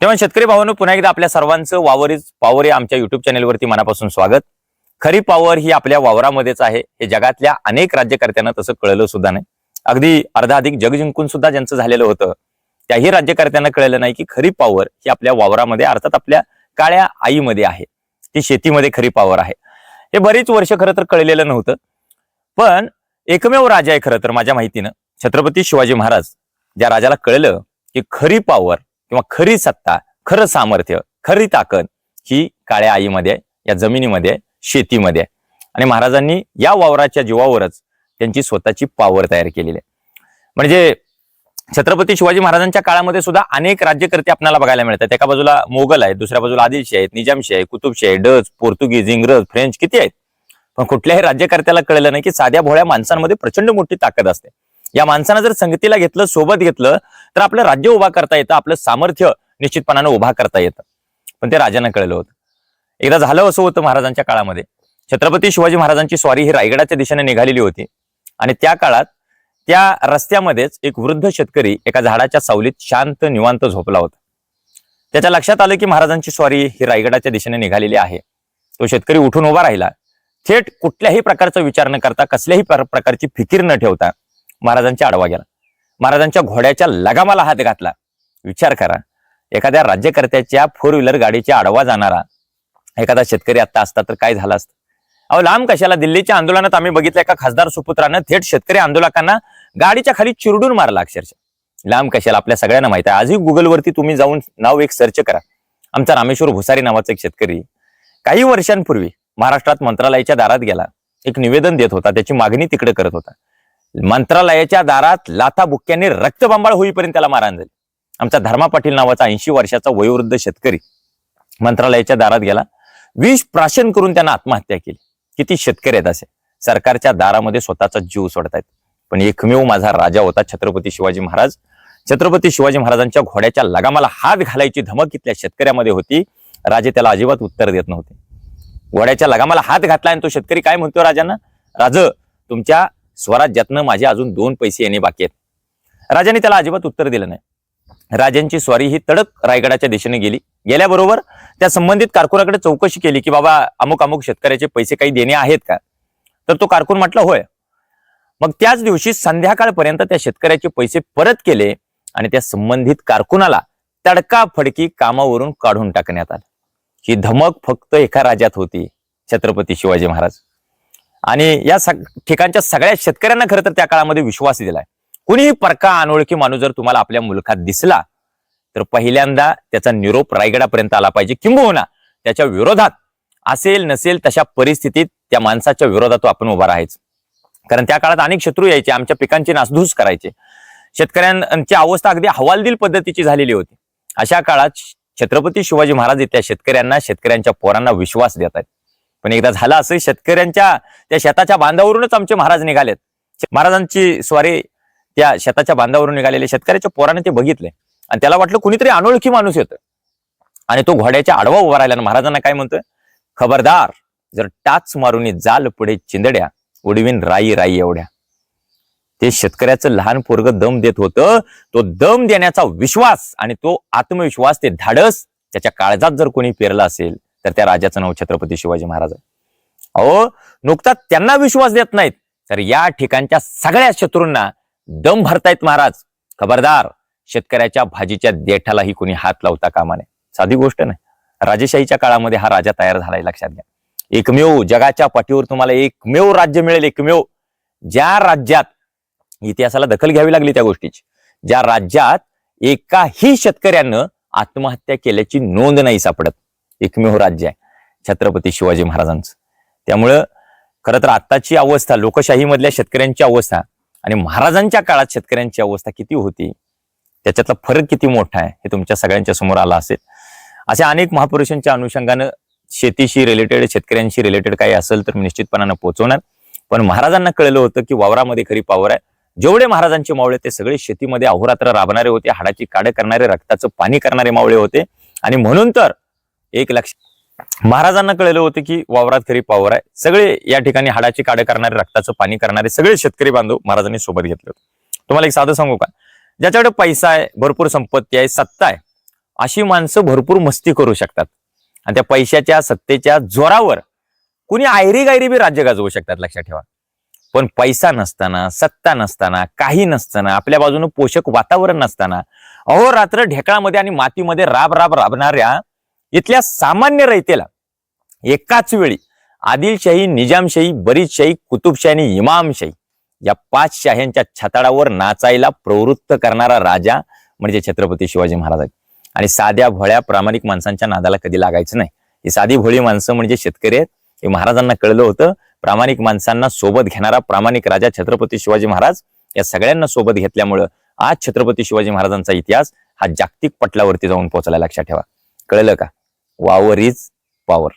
तेव्हा शेतकरी भावांनो पुन्हा एकदा आपल्या सर्वांचं वावरीच पावर या आमच्या युट्यूब चॅनेलवरती मनापासून स्वागत. खरी पॉवर ही आपल्या वावरामध्येच आहे. हे जगातल्या अनेक राज्यकर्त्यांना तसं कळलं सुद्धा नाही. अगदी अर्धा अधिक जग जिंकून सुद्धा ज्यांचं झालेलं होतं त्याही राज्यकर्त्यांना कळलं नाही की खरी पॉवर ही आपल्या वावरामध्ये अर्थात आपल्या काळ्या आईमध्ये आहे. ती शेतीमध्ये खरी पॉवर आहे. हे बरीच वर्ष खरं तर कळलेलं नव्हतं. पण एकमेव राजा आहे खरं तर माझ्या माहितीनं छत्रपती शिवाजी महाराज. ज्या राजाला कळलं की खरी पॉवर किंवा खरी सत्ता खरं सामर्थ्य खरी ताकद ही काळ्या आईमध्ये या जमिनीमध्ये शेतीमध्ये. आणि महाराजांनी या वावराच्या जीवावरच त्यांची स्वतःची पॉवर तयार केलेली आहे. म्हणजे छत्रपती शिवाजी महाराजांच्या काळामध्ये सुद्धा अनेक राज्यकर्ते आपल्याला बघायला मिळतात. एका बाजूला मोगल आहेत दुसऱ्या बाजूला आदिलशाही आहेत निजामशाही आहे कुतुबशाही डच पोर्तुगीज इंग्रज फ्रेंच किती आहेत? पण कुठल्याही राज्यकर्त्याला कळलं नाही की साध्या भोळ्या माणसांमध्ये प्रचंड मोठी ताकद असते. या माणसानं जर संगतीला घेतलं सोबत घेतलं तर आपलं राज्य उभा करता येतं आपलं सामर्थ्य निश्चितपणानं उभा करता येतं. पण ते राजांना कळलं होतं. एकदा झालं असं होतं महाराजांच्या काळामध्ये. छत्रपती शिवाजी महाराजांची स्वारी ही रायगडाच्या दिशेने निघालेली होती. आणि त्या काळात त्या रस्त्यामध्येच एक वृद्ध शेतकरी एका झाडाच्या सावलीत शांत निवांत झोपला होता. त्याच्या लक्षात आलं की महाराजांची स्वारी ही रायगडाच्या दिशेने निघालेली आहे. तो शेतकरी उठून उभा राहिला. थेट कुठल्याही प्रकारचा विचार न करता कसल्याही प्रकारची फिकीर न ठेवता महाराजांच्या आडवा गेला. महाराजांच्या घोड्याच्या लगामाला हात घातला. विचार करा एखाद्या राज्यकर्त्याच्या फोर व्हीलर गाडीच्या आडवा जाणारा एखादा शेतकरी आता असता तर काय झालं असतं? अहो लांब कशाला? दिल्लीच्या आंदोलनात आम्ही बघितलं एका खासदार सुपुत्रानं थेट शेतकरी आंदोलकांना गाडीच्या खाली चिरडून मारला अक्षरशः. लांब कशाला? आपल्या सगळ्यांना माहीत आहे. आजही गुगलवरती तुम्ही जाऊन नाव एक सर्च करा. आमचा रामेश्वर भुसारी नावाचा एक शेतकरी. काही वर्षांपूर्वी महाराष्ट्रात मंत्रालयाच्या दारात गेला. एक निवेदन देत होता. त्याची मागणी तिकडे करत होता. मंत्रालयाच्या दारात लाथाबुक्क्याने रक्तबंबाळ होईपर्यंत त्याला मारहाण झाली. आमचा धर्मा पाटील नावाचा ऐंशी वर्षाचा वयोवृद्ध शेतकरी मंत्रालयाच्या दारात गेला. विष प्राशन करून त्यांना आत्महत्या केली. किती शेतकरी आहेत असे? सरकारच्या दारामध्ये स्वतःचा जीव सोडतायत. पण एकमेव माझा राजा होता छत्रपती शिवाजी महाराज. छत्रपती शिवाजी महाराजांच्या घोड्याच्या लगामाला हात घालायची धमक इथल्या शेतकऱ्यामध्ये होती. राजे त्याला अजिबात उत्तर देत नव्हते. घोड्याच्या लगामाला हात घातला आणि तो शेतकरी काय म्हणतो राजांना? राज तुमच्या स्वराज्यातनं माझे अजून दोन पैसे येणे बाकी आहेत. राजाने त्याला अजिबात उत्तर दिलं नाही. राजांची स्वारी ही तडक रायगडाच्या दिशेने गेली. गेल्याबरोबर त्या संबंधित कारकुनाकडे चौकशी केली की बाबा अमुक अमुक शेतकऱ्याचे पैसे काही देणे आहेत का? तर तो कारकून म्हटलं होय. मग त्याच दिवशी संध्याकाळपर्यंत त्या शेतकऱ्याचे पैसे परत केले आणि त्या संबंधित कारकुनाला तडकाफडकी कामावरून काढून टाकण्यात आलं. ही धमक फक्त एका राज्यात होती छत्रपती शिवाजी महाराज. आणि या सग- ठिकाणच्या सगळ्या शेतकऱ्यांना खरं तर त्या काळामध्ये विश्वास दिलाय कुणीही परका अनोळखी माणूस जर तुम्हाला आपल्या मुलखात दिसला तर पहिल्यांदा त्याचा निरोप रायगडापर्यंत आला पाहिजे. किंबहुना त्याच्या विरोधात असेल नसेल तशा परिस्थितीत त्या माणसाच्या विरोधात आपण उभा राहायचं. कारण त्या काळात अनेक शत्रू यायचे आमच्या पिकांची नासधूस करायचे. शेतकऱ्यांची अवस्था अगदी हवालदिल पद्धतीची झालेली होती. अशा काळात छत्रपती शिवाजी महाराज त्या शेतकऱ्यांना शेतकऱ्यांच्या पोरांना विश्वास देत आहेत. पण एकदा झालं असं शेतकऱ्यांच्या त्या शेताच्या बांधावरूनच आमचे महाराज निघालेत. महाराजांची स्वारी त्या शेताच्या बांधावरून निघालेले शेतकऱ्याच्या पोराने ते बघितले. आणि त्याला वाटलं कुणीतरी अनोळखी माणूस येतोय. आणि तो घोड्याच्या आडवा उभा राहिला आणि महाराजांना काय म्हणतोय? खबरदार जर टाच मारून जाल पुढे चिंदड्या उडवीन राई राई एवढ्या. ते शेतकऱ्याचं लहान पोरग दम देत होतं. तो दम देण्याचा विश्वास आणि तो आत्मविश्वास ते धाडस. त्याच्या काळजात जर कोणी पेरला असेल तर त्या राजाचं नाव छत्रपती शिवाजी महाराज आहे. अहो नुकताच त्यांना विश्वास देत नाहीत. तर या ठिकाणच्या सगळ्या शत्रूंना दम भरतायत महाराज. खबरदार शेतकऱ्याच्या भाजीच्या देठालाही कोणी हात लावता कामा नये. साधी गोष्ट नाही. राजेशाहीच्या काळामध्ये हा राजा तयार झालाय लक्षात घ्या. एकमेव जगाच्या पाठीवर तुम्हाला एकमेव राज्य मिळेल एकमेव. ज्या राज्यात इतिहासाला दखल घ्यावी लागली त्या गोष्टीची. ज्या राज्यात एकाही शेतकऱ्यानं आत्महत्या केल्याची नोंद नाही सापडत. एकमेव राज्य आहे छत्रपती शिवाजी महाराजांचं. त्यामुळं खरं तर आत्ताची अवस्था लोकशाहीमधल्या शेतकऱ्यांची अवस्था आणि महाराजांच्या काळात शेतकऱ्यांची अवस्था किती होती त्याच्यातला फरक किती मोठा आहे हे तुमच्या सगळ्यांच्या समोर आला असेल. अशा अनेक महापुरुषांच्या अनुषंगानं शेतीशी रिलेटेड शेतकऱ्यांशी रिलेटेड काही असेल तर मी निश्चितपणानं पोहोचवणार पण महाराजांना कळलं होतं की वावरामध्ये खरी पावर आहे. जेवढे महाराजांचे मावळे ते सगळे शेतीमध्ये अहोरात्र राबणारे होते हाडाची काडं करणारे रक्ताचं पाणी करणारे मावळे होते. आणि म्हणून तर एक लक्ष. महाराजांना कळलं होतं की वावरात खरी पावर आहे. सगळे या ठिकाणी हाडाची काड करणारे रक्ताचं पाणी करणारे सगळे शेतकरी बांधव महाराजांनी सोबत घेतले होते. तुम्हाला एक साधं सांगू का? ज्याच्याकडे पैसा आहे भरपूर संपत्ती आहे सत्ता आहे अशी माणसं भरपूर मस्ती करू शकतात. आणि त्या पैशाच्या सत्तेच्या जोरावर कुणी आयरी गायरी बी राज्य गाजवू शकतात लक्षात ठेवा. पण पैसा नसताना सत्ता नसताना काही नसताना आपल्या बाजूने पोषक वातावरण नसताना अहो रात्र ढेकळामध्ये आणि मातीमध्ये राब राब राबणाऱ्या इथल्या सामान्य रयतेला एकाच वेळी आदिलशाही निजामशाही बरीचशाही कुतुबशाही आणि इमामशाही या पाच शाह्यांच्या छताडावर नाचायला प्रवृत्त करणारा राजा म्हणजे छत्रपती शिवाजी महाराज आहेत. आणि साध्या भोळ्या प्रामाणिक माणसांच्या नादाला कधी लागायचं नाही. ही साधी भोळी माणसं म्हणजे शेतकरी आहेत. हे महाराजांना कळलं होतं. प्रामाणिक माणसांना सोबत घेणारा प्रामाणिक राजा छत्रपती शिवाजी महाराज या सगळ्यांना सोबत घेतल्यामुळं आज छत्रपती शिवाजी महाराजांचा इतिहास हा जागतिक पटलावरती जाऊन पोहोचला लक्षात ठेवा. कळलं का? वावर इज पॉवर